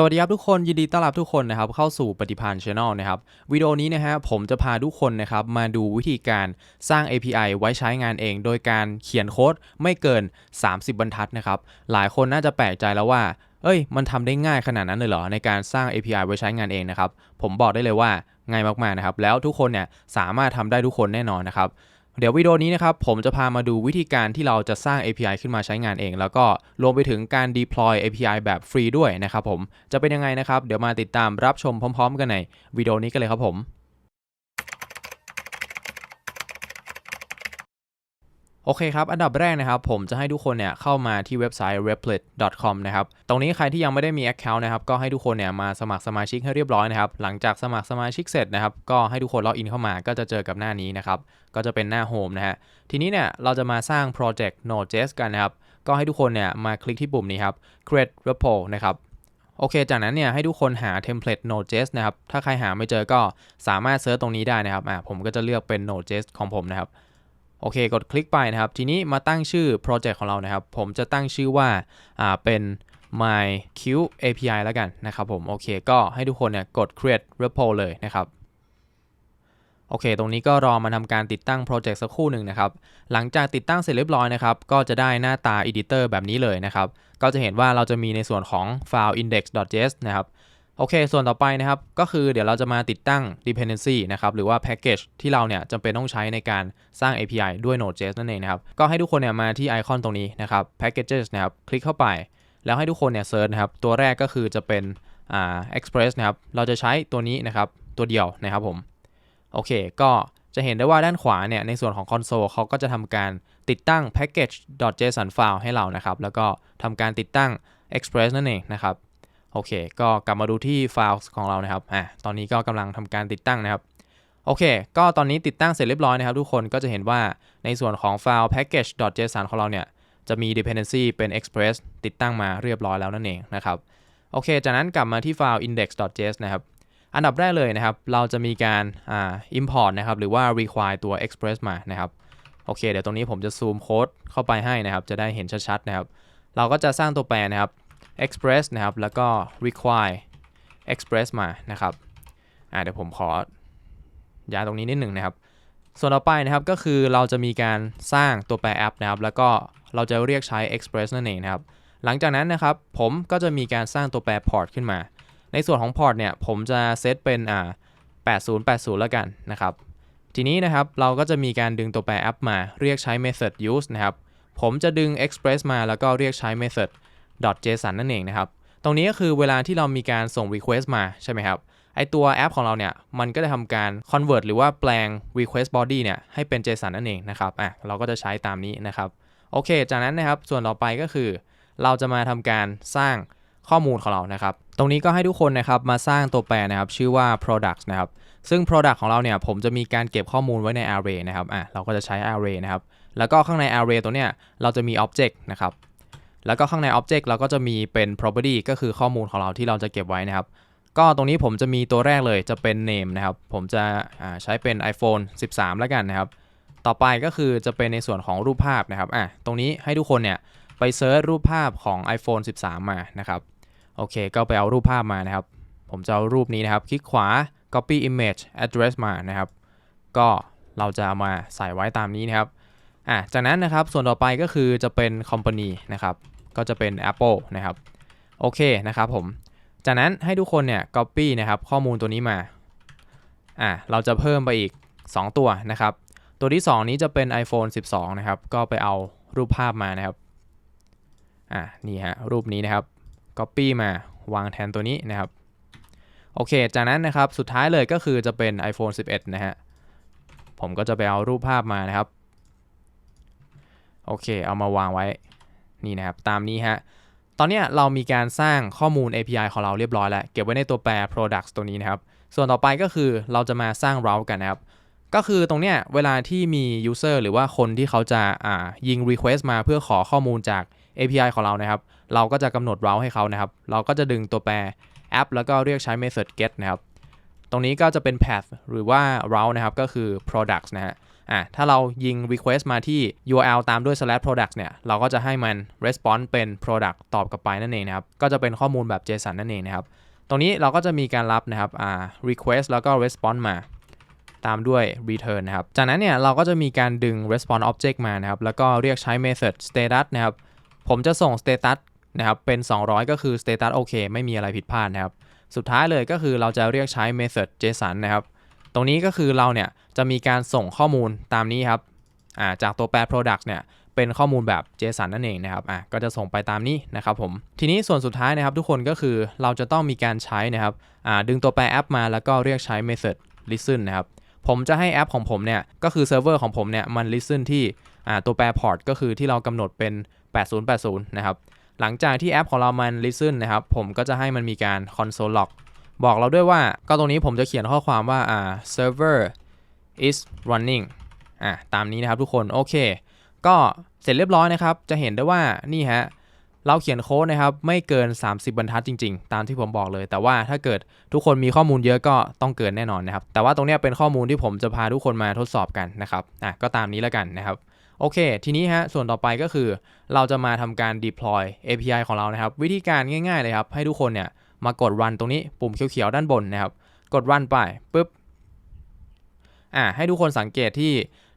สวัสดีครับทุกคนยินดีต้อนรับทุกคนนะครับเข้าสู่ปฏิพันธ์ Channel นะครับวิดีโอนี้นะฮะผมจะพาทุกคนนะครับมาดูวิธีการสร้าง API ไว้ใช้งานเอง โดยการเขียนโค้ดไม่เกิน 30 บรรทัดนะครับหลายคนน่าจะแปลกใจแล้วว่า เอ้ย มันทำได้ง่ายขนาดนั้นเลยเหรอ ในการสร้าง API ไว้ใช้งานเองนะครับผมบอกได้เลยว่าง่ายมากๆนะครับแล้วทุกคนเนี่ยสามารถทำได้ทุกคนแน่นอนนะครับ เดี๋ยววิดีโอนี้นะครับผมจะพามาดูวิธีการที่เราจะสร้าง API ขึ้นมาใช้งานเอง แล้วก็รวมไปถึงการ deploy API แบบฟรีด้วยนะครับผมจะเป็นยังไงนะครับ เดี๋ยวมาติดตามรับชมพร้อม ๆ กันในวิดีโอนี้กันเลยครับผม โอเคครับ อันดับแรกนะครับผมจะให้ทุกคนเนี่ยเข้ามาที่เว็บไซต์ replit.com นะครับ ตรงนี้ใครที่ยังไม่ได้มี Account นะครับ ก็ให้ทุกคนเนี่ยมาสมัครสมาชิกให้เรียบร้อยนะครับ หลังจากสมัครสมาชิกเสร็จนะครับ ก็ให้ทุกคนล็อกอินเข้ามา ก็จะเจอกับหน้านี้นะครับ ก็จะเป็นหน้า Home นะฮะ ทีนี้เนี่ยเราจะมาสร้างโปรเจกต์ Node.js กันนะครับ ก็ให้ทุกคนเนี่ยมาคลิกที่ปุ่มนี้ครับ create repo นะครับโอเค จากนั้นเนี่ยให้ทุกคนหาเทมเพลต Node.js นะครับ ถ้าใครหาไม่เจอก็สามารถเซิร์ชตรงนี้ได้นะครับ อ่าผมก็จะเลือกเป็น Node.js ของผมนะครับ โอเค กดคลิกไปนะครับ ทีนี้มาตั้งชื่อโปรเจกต์ของเรานะครับ ผมจะตั้งชื่อว่าอ่าเป็น my q API แล้วกันนะครับผม โอเค ก็ให้ทุกคนเนี่ยกด create repo เลยนะครับโอเค ตรงนี้ก็รอมาทำการติดตั้งโปรเจกต์สักครู่หนึ่งนะครับ หลังจากติดตั้งเสร็จเรียบร้อยนะครับ ก็จะได้หน้าตา editor แบบนี้เลยนะครับ ก็จะเห็นว่าเราจะมีในส่วนของ file index.js นะครับ โอเค ส่วนต่อไปนะครับ ก็คือเดี๋ยวเราจะมาติดตั้ง dependency นะครับ หรือว่า package ที่เราเนี่ยจำเป็นต้องใช้ในการสร้าง API ด้วย Node.js นั่นเองนะครับ ก็ให้ทุกคนเนี่ยมาที่ไอคอนตรงนี้นะครับ packages นะครับ คลิกเข้าไป แล้วให้ทุกคนเนี่ยเซิร์ชนะครับ ตัวแรกก็คือจะเป็นอ่า express นะครับ เราจะใช้ตัวนี้นะครับ ตัวเดียวนะครับผม โอเค ก็จะเห็นได้ว่าด้านขวาเนี่ย ในส่วนของคอนโซลเขาก็จะทำการติดตั้ง package.json file ให้เรานะครับ แล้วก็ทำการติดตั้ง express นั่นเองนะครับ โอเค ก็กลับมาดูที่ไฟล์ของเรานะครับอะตอนนี้ก็กำลังทำการติดตั้งนะครับ โอเค ก็ตอนนี้ติดตั้งเสร็จเรียบร้อยนะครับ ทุกคนก็จะเห็นว่าในส่วนของไฟล์ package.json ของเราเนี่ย จะมี dependency เป็น express ติดตั้งมาเรียบร้อยแล้วนั่นเองนะครับ โอเค จากนั้นกลับมาที่ไฟล์ index.js นะครับ อันดับแรกเลยนะครับ เราจะมีการอ่า import นะครับ หรือว่า require ตัว express มานะครับ โอเค เดี๋ยวตรงนี้ผมจะซูมโค้ดเข้าไปให้นะครับ จะได้เห็นชัดๆนะครับ เราก็จะสร้างตัวแปรนะครับ express นะครับ แล้วก็ require express มานะครับอ่าเดี๋ยวผมขอย้ายตรงนี้นิดหนึ่งนะครับ ส่วนต่อไปนะครับก็คือเราจะมีการสร้างตัวแปรแอปนะครับ แล้วก็เราจะเรียกใช้ express นั่นเองนะครับ หลังจากนั้นนะครับผมก็จะมีการสร้างตัวแปร port ขึ้นมา ในส่วนของ port เนี่ยผมจะเซตเป็นอ่า8080 แล้วกันนะครับ ทีนี้นะครับเราก็จะมีการดึงตัวแปรแอปมาเรียกใช้ method use นะครับ ผมจะดึง express มาแล้วก็เรียกใช้ method .json นั่นเองนะครับ ตรงนี้ก็คือเวลาที่เรามีการส่ง request มาใช่ไหมครับ ไอตัวแอปของเราเนี่ย มันก็จะทำการ convert หรือว่าแปลง request body เนี่ยให้เป็น JSON นั่นเองนะครับ อะ เราก็จะใช้ตามนี้นะครับ โอเค จากนั้นนะครับ ส่วนต่อไปก็คือ เราจะมาทำการสร้างข้อมูลของเรานะครับ ตรงนี้ก็ให้ทุกคนนะครับมาสร้างตัวแปรนะครับ ชื่อว่า products นะครับ ซึ่ง product ของเราเนี่ย ผมจะมีการเก็บข้อมูลไว้ใน array นะครับ อะ เราก็จะใช้ array นะครับ แล้วก็ข้างใน array ตัวเนี้ย เราจะมี object นะครับ แล้วก็ข้างใน Object เราก็จะมีเป็น property ก็คือข้อมูลของเราที่เราจะเก็บไว้นะครับ ก็ตรงนี้ผมจะมีตัวแรกเลยจะเป็น name นะครับ ผมจะใช้เป็น iPhone 13 แล้วกันนะครับ ต่อไปก็คือจะเป็นในส่วนของรูปภาพนะครับอะตรงนี้ให้ทุกคนเนี่ยไปเซิร์ชรูปภาพของ iPhone 13 มานะครับโอเค ก็ไปเอารูปภาพมานะครับ ผมจะเอารูปนี้นะครับ คลิกขวา copy image address มานะครับ ก็เราจะเอามาใส่ไว้ตามนี้นะครับอะจากนั้นนะครับส่วนต่อไปก็คือจะเป็น company นะครับ ก็จะเป็น Apple นะครับโอเคนะครับผมจากนั้นให้ทุกคนเนี่ย copy นะครับข้อมูลตัวนี้มาอะเราจะเพิ่มไปอีก 2 ตัวนะครับ ตัวที่ 2 นี้จะเป็น iPhone 12 นะครับ ก็ไปเอารูปภาพมานะครับอะนี่ฮะรูปนี้นะครับ copy มาวางแทนตัวนี้นะครับโอเค จากนั้นนะครับสุดท้ายเลยก็คือจะเป็น iPhone 11 นะฮะผมก็จะไปเอารูปภาพมานะครับ โอเค เอามาวางไว้ นี่นะครับตามนี้ฮะตอนนี้เรามีการสร้างข้อมูล API ของเราเรียบร้อยแล้ว เก็บไว้ในตัวแปร products ตัวนี้นะครับ ส่วนต่อไปก็คือเราจะมาสร้าง route กันนะครับ ก็คือตรงเนี้ยเวลาที่มี user หรือว่าคนที่เขาจะอ่ายิง request มาเพื่อขอข้อมูลจาก API ของเรานะครับ เราก็จะกำหนด route ให้เขานะครับ เราก็จะดึงตัวแปร app แล้วก็เรียกใช้ method get นะครับ ตรงนี้ก็จะเป็น path หรือว่า route นะครับ ก็คือ products นะฮะอะถ้าเรายิง request มาที่ URL ตามด้วย slash products เนี่ย เราก็จะให้มัน response เป็น product ตอบกลับไปนั่นเองนะครับ ก็จะเป็นข้อมูลแบบ JSON นั่นเองนะครับ ตรงนี้เราก็จะมีการรับนะครับอ่า request แล้วก็ response มาตามด้วย return นะครับ จากนั้นเนี่ยเราก็จะมีการดึง response object มานะครับ แล้วก็เรียกใช้ method status นะครับ ผมจะส่ง status นะครับเป็น 200 ก็คือ status โอเคไม่มีอะไรผิดพลาดนะครับ สุดท้ายเลยก็คือเราจะเรียกใช้ method JSON นะครับ ตรงนี้ก็คือเราเนี่ยจะมีการส่งข้อมูลตามนี้ครับาจากตัวแปร product เนี่ยเป็นข้อมูลแบบ JSON นั่นเองนะครับ อะ ก็จะส่งไปตามนี้นะครับผม ทีนี้ส่วนสุดท้ายนะครับทุกคนก็คือเราจะต้องมีการใช้นะครับ อ่า ดึงตัวแปรแอปมาแล้วก็เรียกใช้ method listen นะครับ ผมจะให้แอปของผมเนี่ย ก็คือเซิร์ฟเวอร์ของผมเนี่ย มัน listen ที่ อ่า ตัวแปร port ก็คือที่เรากำหนดเป็น 8080 นะครับ หลังจากที่แอปของเรามัน listen นะครับ ผมก็จะให้มันมีการ console log บอกเราด้วยว่าก็ตรงนี้ผมจะเขียนข้อความว่าอ่า server is running อะตามนี้นะครับทุกคนโอเค ก็เสร็จเรียบร้อยนะครับ จะเห็นได้ว่านี่ฮะเราเขียนโค้ดนะครับ ไม่เกิน 30 บรรทัดจริง ๆ ตามที่ผมบอกเลย แต่ว่าถ้าเกิดทุกคนมีข้อมูลเยอะก็ต้องเกินแน่นอนนะครับ แต่ว่าตรงนี้เป็นข้อมูลที่ผมจะพาทุกคนมาทดสอบกันนะครับอะก็ตามนี้แล้วกันนะครับ โอเค ทีนี้ฮะ ส่วนต่อไปก็คือ เราจะมาทำการ deploy API ของเรานะครับ วิธีการง่ายๆเลยครับ ให้ทุกคนเนี่ย มากด run ตรงนี้ปุ่มเขียวๆด้านบนนะครับ กด run ไปปุ๊บ อ่า ให้ทุกคนสังเกตที่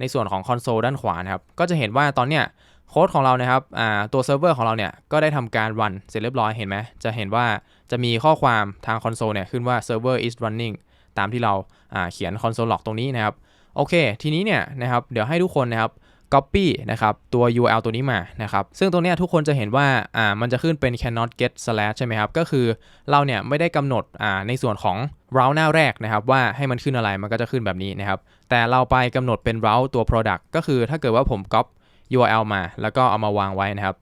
ในส่วนของคอนโซลด้านขวานะครับ ก็จะเห็นว่าตอนเนี้ยโค้ดของเรานะครับ อ่า ตัวเซิร์ฟเวอร์ของเราเนี่ย ก็ได้ทำการรันเสร็จเรียบร้อย เห็นไหม จะเห็นว่าจะมีข้อความทางคอนโซลเนี่ยขึ้นว่า server is running ตามที่เรา อ่า เขียน console log ตรงนี้นะครับ โอเค ทีนี้เนี่ยนะครับ เดี๋ยวให้ทุกคนนะครับ copy นะครับตัว URL ตัวนี้มานะครับซึ่งตรงนี้ทุกคนจะเห็นว่าอ่ามันจะขึ้นเป็น cannot get slash ใช่ไหมครับ ก็คือเราเนี่ยไม่ได้กำหนดอ่าในส่วนของ route หน้าแรกนะครับว่าให้มันขึ้นอะไรมันก็จะขึ้นแบบนี้นะครับแต่เราไปกำหนดเป็น route ตัว product ก็คือถ้าเกิดว่าผม copy URL มา แล้วก็เอามาวางไว้นะครับ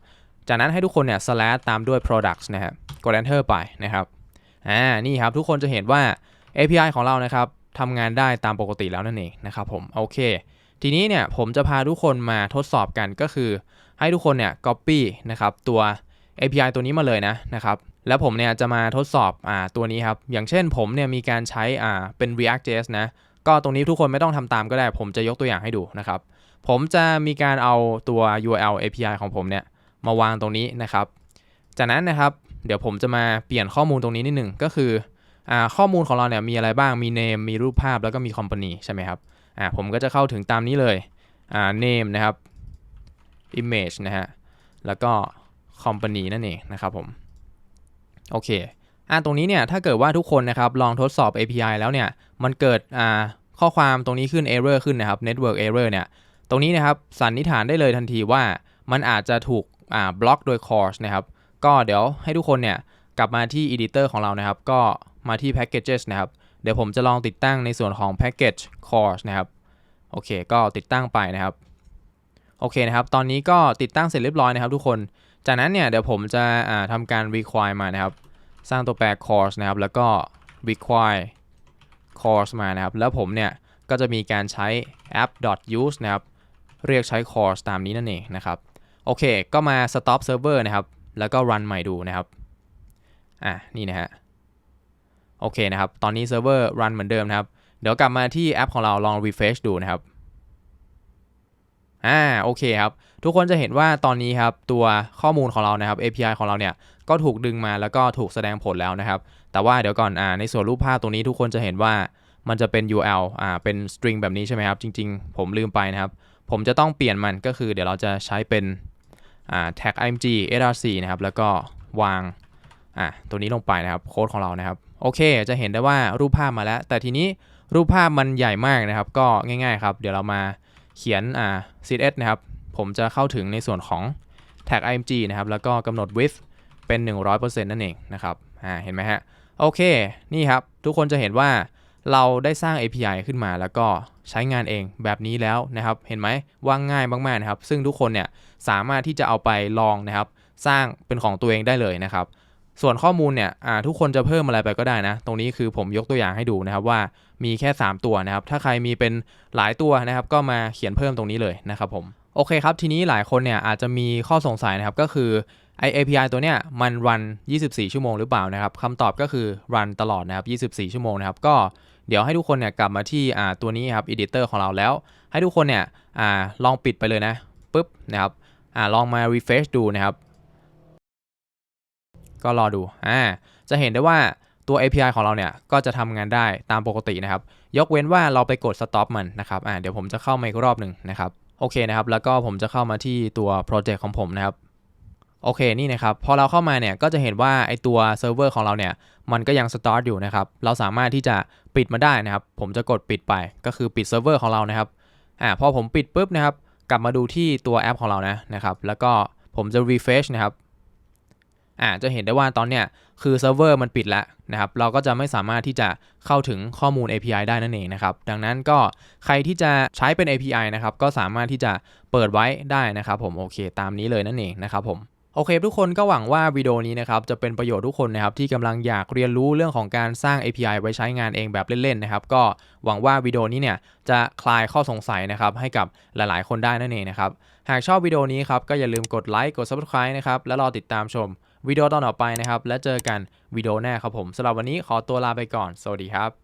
จากนั้นให้ทุกคนเนี่ย slash ตามด้วย products นะครับกด enter ไปนะครับอ่านี่ครับทุกคนจะเห็นว่า API ของเรานะครับทำงานได้ตามปกติแล้วนั่นเองนะครับผมโอเค ทีนี้เนี่ยผมจะพาทุกคนมาทดสอบกันก็คือ ให้ทุกคนเนี่ย copy นะครับตัว API ตัวนี้มาเลยนะนะครับแล้วผมเนี่ยจะมาทดสอบอ่าตัวนี้ครับ อย่างเช่นผมเนี่ยมีการใช้อ่าเป็น React.js นะ ก็ตรงนี้ทุกคนไม่ต้องทำตามก็ได้ ผมจะยกตัวอย่างให้ดูนะครับ ผมจะมีการเอาตัว URL API ของผมเนี่ยมาวางตรงนี้นะครับ จากนั้นนะครับ เดี๋ยวผมจะมาเปลี่ยนข้อมูลตรงนี้นิดหนึ่งก็คืออ่าข้อมูลของเราเนี่ยมีอะไรบ้าง มี name มีรูปภาพแล้วก็มี company ใช่ไหมครับ อ่าผมก็จะเข้าถึงตามนี้เลยอ่า name นะครับ image นะฮะ แล้วก็ company นั่นเองนะครับผม โอเคอ่าตรงนี้เนี่ยถ้าเกิดว่าทุกคนนะครับลองทดสอบ API แล้วเนี่ย มันเกิดอ่าข้อความตรงนี้ขึ้น error ขึ้นนะครับ network error เนี่ย ตรงนี้นะครับสันนิษฐานได้เลยทันทีว่ามันอาจจะถูกอ่าบล็อกโดย course นะครับ ก็เดี๋ยวให้ทุกคนเนี่ยกลับมาที่ editor ของเรานะครับ ก็มาที่ packages นะครับ เดี๋ยวผมจะลองติดตั้งในส่วนของ package course นะครับ โอเค ก็ติดตั้งไปนะครับ โอเคนะครับ ตอนนี้ก็ติดตั้งเสร็จเรียบร้อยนะครับ ทุกคน จากนั้นเนี่ยเดี๋ยวผมจะอ่าทำการ require มานะครับ สร้างตัวแปร course นะครับ แล้วก็ require course มานะครับ แล้วผมเนี่ยก็จะมีการใช้ app.use นะครับ เรียกใช้ course ตามนี้นั่นเองนะครับ โอเค ก็มา stop server นะครับ แล้วก็ run ใหม่ดูนะครับ อะ นี่นะฮะ โอเคนะครับ ตอนนี้เซิร์ฟเวอร์รันเหมือนเดิมนะครับ เดี๋ยวกลับมาที่แอปของเราลอง refresh ดูนะครับ อ่า โอเคครับ ทุกคนจะเห็นว่าตอนนี้ครับ ตัวข้อมูลของเรานะครับ API ของเราเนี่ย ก็ถูกดึงมาแล้วก็ถูกแสดงผลแล้วนะครับ แต่ว่าเดี๋ยวก่อน อ่า ในส่วนรูปภาพตรงนี้ทุกคนจะเห็นว่ามันจะเป็น URL อ่า เป็น string แบบนี้ใช่ไหมครับ จริง ๆ ผมลืมไปนะครับ ผมจะต้องเปลี่ยนมันก็คือเดี๋ยวเราจะใช้เป็น อ่า tag img src นะครับ แล้วก็วาง อะตัวนี้ลงไปนะครับโค้ดของเรานะครับ โอเค จะเห็นได้ว่ารูปภาพมาแล้ว แต่ทีนี้รูปภาพมันใหญ่มากนะครับ ก็ง่ายๆครับ เดี๋ยวเรามาเขียนอ่า css นะครับ ผมจะเข้าถึงในส่วนของ tag img นะครับ แล้วก็กำหนด width เป็น 100%นั่นเองนะครับอ่าเห็นไหมฮะโอเค นี่ครับ ทุกคนจะเห็นว่าเราได้สร้าง API ขึ้นมาแล้วก็ใช้งานเองแบบนี้แล้วนะครับ เห็นไหมว่าง่ายมากๆนะครับ ซึ่งทุกคนเนี่ยสามารถที่จะเอาไปลองนะครับ สร้างเป็นของตัวเองได้เลยนะครับ ส่วนข้อมูลเนี่ยทุกคนจะเพิ่มอะไรไปก็ได้นะ ตรงนี้คือผมยกตัวอย่างให้ดูนะครับว่ามีแค่ 3 ตัวนะครับ ถ้าใครมีเป็นหลายตัวนะครับ ก็มาเขียนเพิ่มตรงนี้เลยนะครับผม โอเคครับ ทีนี้หลายคนเนี่ยอาจจะมีข้อสงสัยนะครับ ก็คือไอ API ตัวเนี้ยมันรัน 24 ชั่วโมงหรือเปล่านะครับคำตอบก็คือรันตลอดนะครับ 24 ชั่วโมงนะครับ ก็เดี๋ยวให้ทุกคนเนี่ยกลับมาที่ตัวนี้ครับ editor ของเราแล้ว ให้ทุกคนเนี่ยอลองปิดไปเลยนะปุ๊บนะครับอลองมา refresh ดูนะครับ ก็รอดูอ่าจะเห็นได้ว่าตัว API ของเราเนี่ยก็จะทำงานได้ตามปกตินะครับ ยกเว้นว่าเราไปกด stop มันนะครับอ่าเดี๋ยวผมจะเข้ามาอีกรอบหนึ่งนะครับโอเคนะครับ แล้วก็ผมจะเข้ามาที่ตัวโปรเจกต์ของผมนะครับโอเคนี่นะครับพอเราเข้ามาเนี่ยก็จะเห็นว่าไอตัวเซิร์ฟเวอร์ของเราเนี่ยมันก็ยัง start อยู่นะครับเราสามารถที่จะปิดมาได้นะครับ ผมจะกดปิดไปก็คือปิดเซิร์ฟเวอร์ของเรานะครับอ่าพอผมปิดปุ๊บนะครับ กลับมาดูที่ตัวแอปของเรานะนะครับ แล้วก็ผมจะ refresh นะครับ อ่าจะเห็นได้ว่าตอนเนี้ยคือเซิร์ฟเวอร์มันปิดแล้วนะครับ เราก็จะไม่สามารถที่จะเข้าถึงข้อมูล API ได้นั่นเองนะครับ ดังนั้นก็ใครที่จะใช้เป็น API นะครับ ก็สามารถที่จะเปิดไว้ได้นะครับผม โอเค ตามนี้เลยนั่นเองนะครับผม โอเค ทุกคนก็หวังว่าวิดีโอนี้นะครับ จะเป็นประโยชน์ทุกคนนะครับ ที่กำลังอยากเรียนรู้เรื่องของการสร้าง API ไว้ใช้งานเองแบบเล่นๆนะครับ ก็หวังว่าวิดีโอนี้เนี่ยจะคลายข้อสงสัยนะครับให้กับหลายๆ คนได้นั่นเองนะครับ หากชอบวิดีโอนี้ครับก็อย่าลืมกดไลค์ กด Subscribe นะครับ แล้วรอติดตามชม วิดีโอตอนต่อไปนะครับ และเจอกันวิดีโอหน้าครับผมสำหรับวันนี้ขอตัวลาไปก่อน สวัสดีครับ